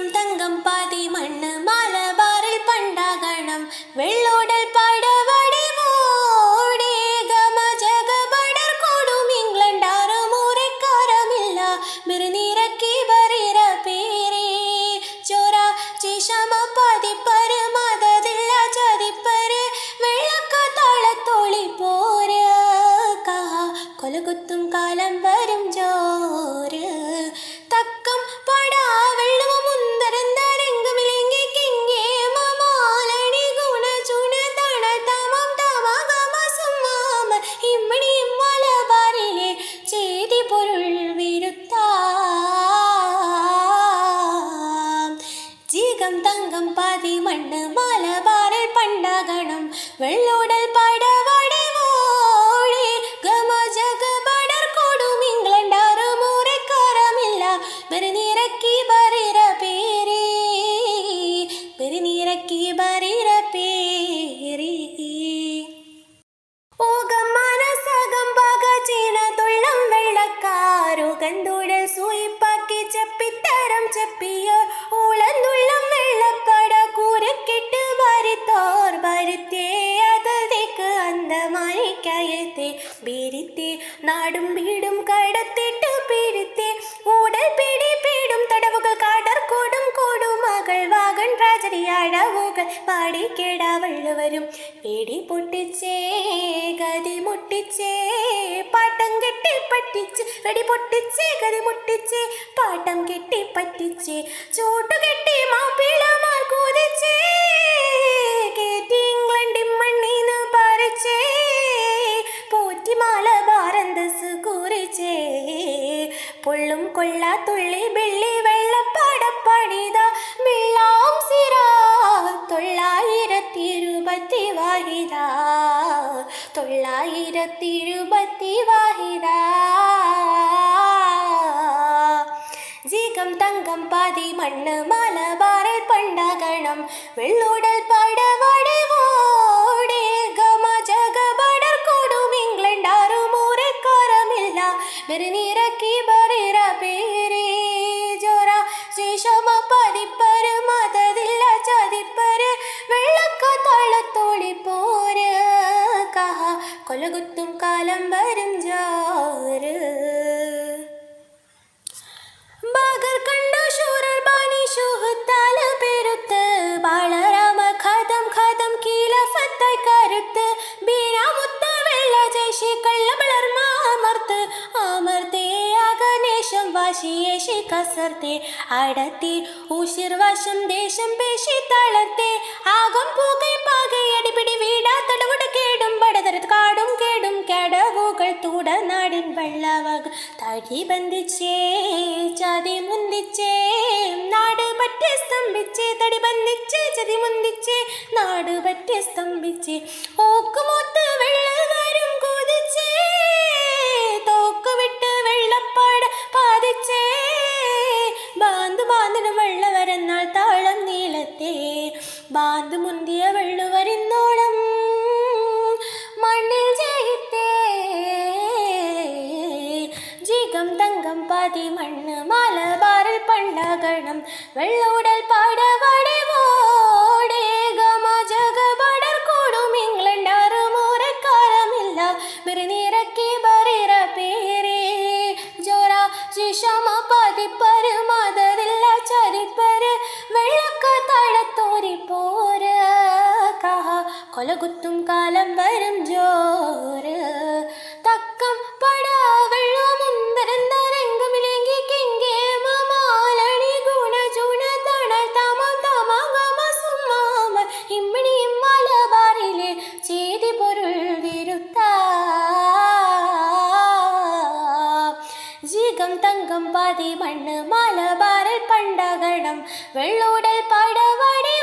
ജീകം തങ്കം പാതി മണ്ണ് മലബാറിൽ പണ്ടാകണം വെള്ളോടൽ മൂടേ മിറുനീരക്കി ബറിര പേരേ. കൊലകുത്തും കാലം ബെരുനീരക്കി ബറിര പേരേ. പെരുനീരക്കി ബറിര പേരേ. കണ്ടുടൽ സൂയിപ്പാക്കി ചെപ്പിത്തരം ചെപ്പിയോർ. ഊളന്തുള്ളം വെള്ളപ്പട കൂരക്കിട്ട് വരുത്തോർ. വരുത്തേ അതതേക്ക് അന്തമായിക്കയത്തെ ബീരിത്തെ നാടും വീടും കടത്തിട്ട് രാജരിയാടവുകൾ പാടിക്കേട വരും പേടി പൊട്ടിച്ചേ ഗതി മുട്ടിച്ചേ പാട്ടം കെട്ടി പറ്റിച്ച്. വെടി പൊട്ടിച്ചേ ഗതി മുട്ടിച്ചേ പാട്ടം കെട്ടി പറ്റിച്ചേ. ചൂട്ടു കെട്ടി മാപ്പിളമാർ കൂതിച്ചേ കേറ്റി ഇംഗ്ലണ്ടിൻ മണ്ണീന്ന് പറിച്ചേ. പോറ്റി മലബാറന്തസ് കൂറിച്ചേ. പൊള്ളും കൊള്ളാ തുള്ളി വെള്ളി വെള്ളപ്പാടപ്പണിത. വെള്ളാം തൊള്ളായിരത്തി ഇരുപത്തി വാഹിത ജീകം തങ്കം പാതി മണ്ണ് മലബാറിൽ പണ്ടാകണം. വെള്ളൂടൽ പടവടിവോടെ ഗമ ജഗബടർ കൊടും. ഇംഗ്ലണ്ടാറു മുറിക്കാരമില്ല ബെരുനീരക്കി ബറിര പേരേ. ജോറ ശേഷമ പതിപ്പര് കൊലകുത്തും കാലം വരും ജാറ്. ബാഗർ ബാളരാമ ഖതം കീല കസർത്തേ. അടത്തി ഊശിർ വശം ദേശം പേശി അടിപിടി കേടും പടതരത്ത് വെള്ളവക തടി ബന്ധിച്ചേ ചതി മുന്തിച്ചേ നാട് പറ്റി സ്തംഭിച്ചേ തടി ബന്ധിച്ചേ ചതി മുന്തിച്ചേ നാട് പറ്റി സ്തംഭിച്ചേ ഓക്കുമൊത്ത് വെള്ളകാരും കൊതിച്ചേ തോക്ക് വിട്ട് വെള്ളപ്പാട് പാതിച്ചേ ബാന്ത് ബാന്തിന് വെള്ളവരെന്നാൽ താളം നീളത്തേ ബാന്ത് മുന്തിയ പണ്ടാകണം വെള്ളൂടൽ പാടവടിവോടെ ഗമ ജഗബടർ കഹ കൊലകുത്തും കാലം വരും ജോര് சரணம் வெள்ளுடல் படவடி